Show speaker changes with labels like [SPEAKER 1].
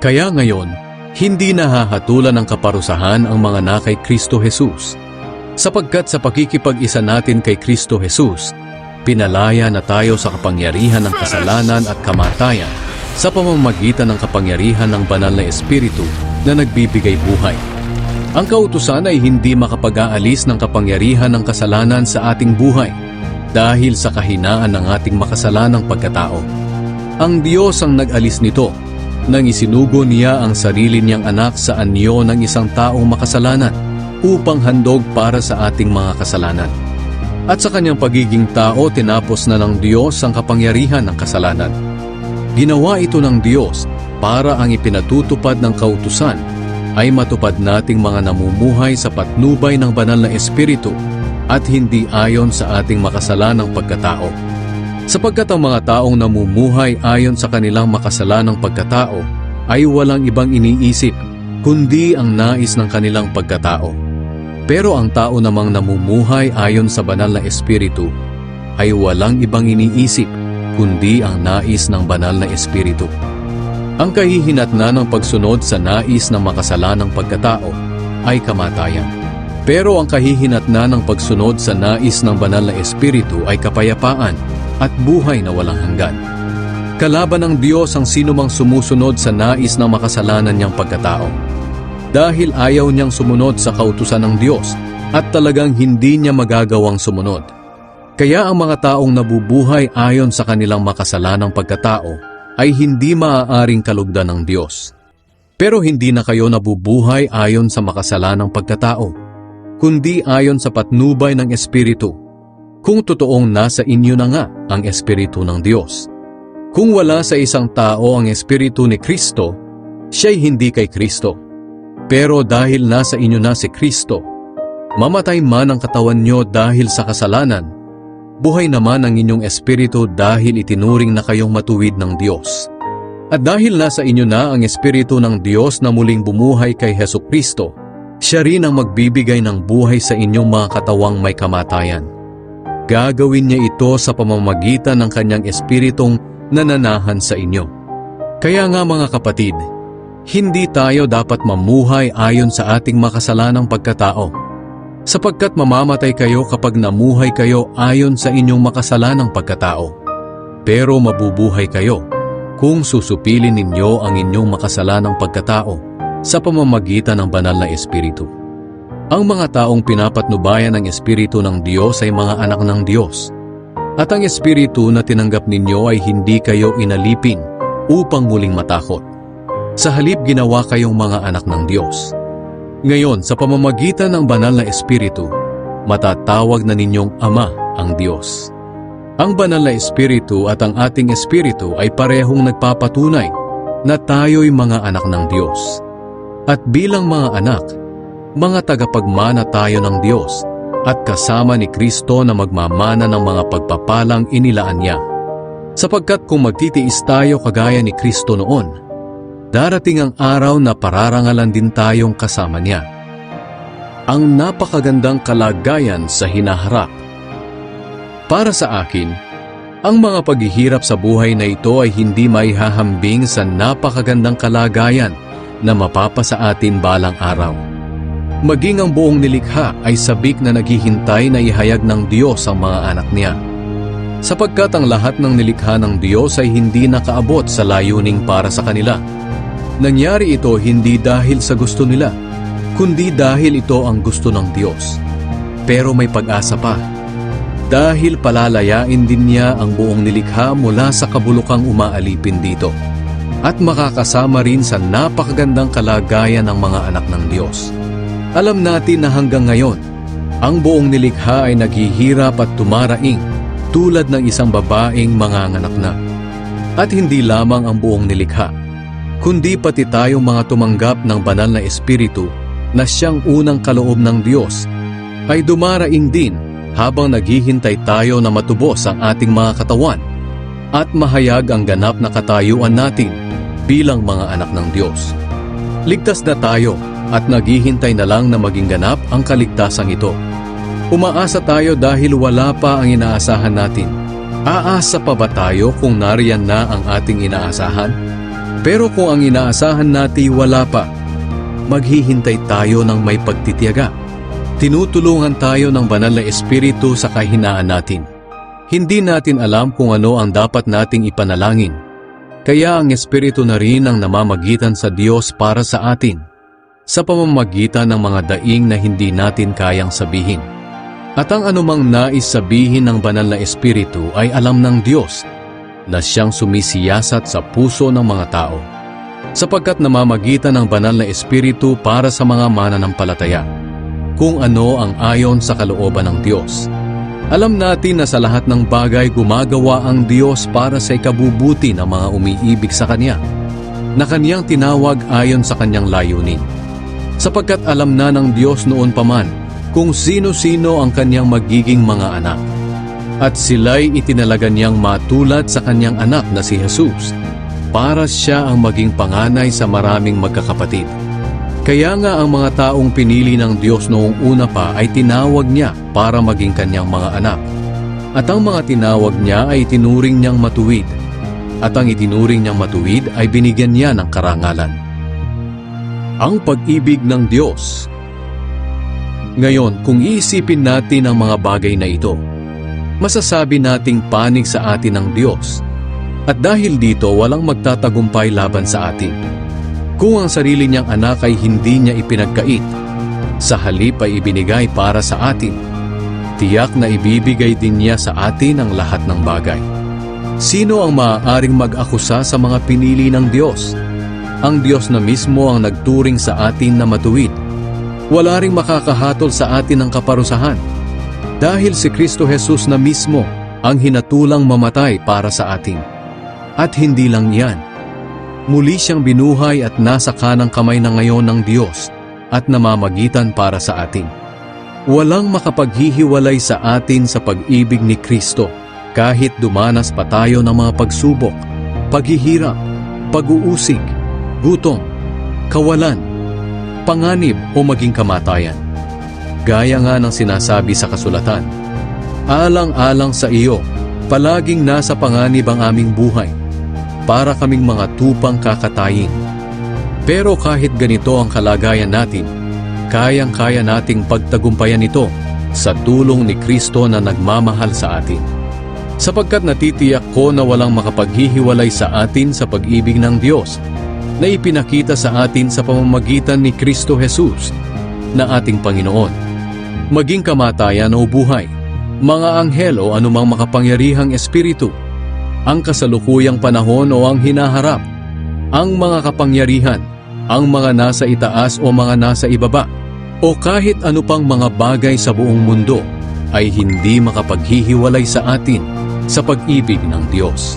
[SPEAKER 1] Kaya ngayon, hindi nahahatulan ng kaparusahan ang mga na kay Kristo Jesus. Sapagkat sa pakikipag-isa natin kay Kristo Jesus, pinalaya na tayo sa kapangyarihan ng kasalanan at kamatayan sa pamamagitan ng kapangyarihan ng banal na Espiritu na nagbibigay buhay. Ang kautusan ay hindi makapag-aalis ng kapangyarihan ng kasalanan sa ating buhay dahil sa kahinaan ng ating makasalanang pagkatao. Ang Diyos ang nag-alis nito nang isinugo niya ang sarili niyang anak sa anyo ng isang taong makasalanan upang handog para sa ating mga kasalanan. At sa kanyang pagiging tao, tinapos na ng Diyos ang kapangyarihan ng kasalanan. Ginawa ito ng Diyos para ang ipinatutupad ng kautusan ay matupad nating mga namumuhay sa patnubay ng banal na Espiritu at hindi ayon sa ating makasalanang pagkatao. Sapagkat ang mga taong namumuhay ayon sa kanilang makasalanang pagkatao ay walang ibang iniisip kundi ang nais ng kanilang pagkatao. Pero ang tao namang namumuhay ayon sa banal na Espiritu ay walang ibang iniisip kundi ang nais ng banal na Espiritu. Ang kahihinatnan ng pagsunod sa nais ng makasalanang pagkatao ay kamatayan. Pero ang kahihinatnan ng pagsunod sa nais ng banal na Espiritu ay kapayapaan at buhay na walang hanggan. Kalaban ng Diyos ang sinumang sumusunod sa nais ng makasalanan niyang pagkatao. Dahil ayaw niyang sumunod sa kautusan ng Diyos at talagang hindi niya magagawang sumunod. Kaya ang mga taong nabubuhay ayon sa kanilang makasalanang pagkatao ay hindi maaaring kalugdan ng Diyos. Pero hindi na kayo nabubuhay ayon sa makasalanang pagkatao, kundi ayon sa patnubay ng Espiritu. Kung totoong nasa inyo na nga ang Espiritu ng Diyos. Kung wala sa isang tao ang Espiritu ni Kristo, siya'y hindi kay Kristo. Pero dahil nasa inyo na si Kristo, mamatay man ang katawan nyo dahil sa kasalanan, buhay naman ang inyong espiritu dahil itinuring na kayong matuwid ng Diyos. At dahil nasa inyo na ang espiritu ng Diyos na muling bumuhay kay Heso Kristo, siya rin ang magbibigay ng buhay sa inyong mga katawang may kamatayan. Gagawin niya ito sa pamamagitan ng kanyang espiritong nananahan sa inyo. Kaya nga mga kapatid, hindi tayo dapat mamuhay ayon sa ating makasalanang pagkatao sapagkat mamamatay kayo kapag namuhay kayo ayon sa inyong makasalanang pagkatao. Pero mabubuhay kayo kung susupilin ninyo ang inyong makasalanang pagkatao sa pamamagitan ng banal na Espiritu. Ang mga taong pinapatnubayan ng Espiritu ng Diyos ay mga anak ng Diyos. At ang Espiritu na tinanggap ninyo ay hindi kayo inalipin upang muling matakot. Sa halip ginawa kayong mga anak ng Diyos. Ngayon, sa pamamagitan ng banal na Espiritu, matatawag na ninyong Ama ang Diyos. Ang banal na Espiritu at ang ating Espiritu ay parehong nagpapatunay na tayo'y mga anak ng Diyos. At bilang mga anak, mga tagapagmana tayo ng Diyos at kasama ni Kristo na magmamana ng mga pagpapalang inilaan niya. Sapagkat kung magtitiis tayo kagaya ni Kristo noon, darating ang araw na pararangalan din tayong kasama niya. Ang napakagandang kalagayan sa hinaharap. Para sa akin, ang mga paghihirap sa buhay na ito ay hindi maihahambing sa napakagandang kalagayan na mapapasa atin balang araw. Maging ang buong nilikha ay sabik na naghihintay na ihayag ng Diyos ang mga anak niya. Sapagkat ang lahat ng nilikha ng Diyos ay hindi nakaabot sa layuning para sa kanila. Nangyari ito hindi dahil sa gusto nila, kundi dahil ito ang gusto ng Diyos. Pero may pag-asa pa. Dahil palalayain din niya ang buong nilikha mula sa kabulukang umaalipin dito. At makakasama rin sa napakagandang kalagayan ng mga anak ng Diyos. Alam natin na hanggang ngayon, ang buong nilikha ay naghihirap at tumaraing tulad ng isang babaeng manganganak na. At hindi lamang ang buong nilikha, kundi pati tayong mga tumanggap ng banal na espiritu na siyang unang kaloob ng Diyos, ay dumaraing din habang naghihintay tayo na matubos ang ating mga katawan at mahayag ang ganap na katayuan natin bilang mga anak ng Diyos. Ligtas na tayo at naghihintay na lang na maging ganap ang kaligtasang ito. Umaasa tayo dahil wala pa ang inaasahan natin. Aasa pa ba tayo kung nariyan na ang ating inaasahan? Pero kung ang inaasahan natin wala pa, maghihintay tayo ng may pagtitiyaga. Tinutulungan tayo ng banal na espiritu sa kahinaan natin. Hindi natin alam kung ano ang dapat nating ipanalangin. Kaya ang espiritu na rin ang namamagitan sa Diyos para sa atin sa pamamagitan ng mga daing na hindi natin kayang sabihin. At ang anumang nais sabihin ng banal na espiritu ay alam ng Diyos na siyang sumisiyasat sa puso ng mga tao sapagkat namamagitan ng banal na espiritu para sa mga mananampalataya kung ano ang ayon sa kalooban ng Diyos. Alam natin na sa lahat ng bagay gumagawa ang Diyos para sa ikabubuti ng mga umiibig sa Kanya, na Kanyang tinawag ayon sa Kanyang layunin. Sapagkat alam na ng Diyos noon pa man kung sino-sino ang Kanyang magiging mga anak. At sila'y itinalaga niyang matulad sa Kanyang anak na si Jesus, para siya ang maging panganay sa maraming magkakapatid. Kaya nga ang mga taong pinili ng Diyos noong una pa ay tinawag niya para maging kanyang mga anak. At ang mga tinawag niya ay tinuring niyang matuwid. At ang itinuring niyang matuwid ay binigyan niya ng karangalan. Ang pag-ibig ng Diyos Ngayon, kung iisipin natin ang mga bagay na ito, masasabi nating panig sa atin ng Diyos. At dahil dito, walang magtatagumpay laban sa atin. Kung ang sarili niyang anak ay hindi niya ipinagkait, sa halip ay ibinigay para sa atin, tiyak na ibibigay din niya sa atin ang lahat ng bagay. Sino ang maaaring mag-akusa sa mga pinili ng Diyos? Ang Diyos na mismo ang nagturing sa atin na matuwid. Wala ring makakahatol sa atin ng kaparusahan. Dahil si Kristo Jesus na mismo ang hinatulang mamatay para sa atin. At hindi lang yan. Muli siyang binuhay at nasa kanang kamay na ngayon ng Diyos at namamagitan para sa atin. Walang makapaghihiwalay sa atin sa pag-ibig ni Kristo kahit dumanas pa tayo ng mga pagsubok, paghihirap, pag-uusig, gutom, kawalan, panganib o maging kamatayan. Gaya nga ng sinasabi sa kasulatan, Alang-alang sa iyo, palaging nasa panganib ang aming buhay, para kaming mga tupang kakatayin. Pero kahit ganito ang kalagayan natin, kayang-kaya nating pagtagumpayan ito sa tulong ni Kristo na nagmamahal sa atin. Sapagkat natitiyak ko na walang makapaghihiwalay sa atin sa pag-ibig ng Diyos na ipinakita sa atin sa pamamagitan ni Kristo Jesus na ating Panginoon. Maging kamatayan o buhay, mga anghel o anumang makapangyarihang espiritu, ang kasalukuyang panahon o ang hinaharap, ang mga kapangyarihan, ang mga nasa itaas o mga nasa ibaba, o kahit ano pang mga bagay sa buong mundo ay hindi makapaghihiwalay sa atin sa pag-ibig ng Diyos.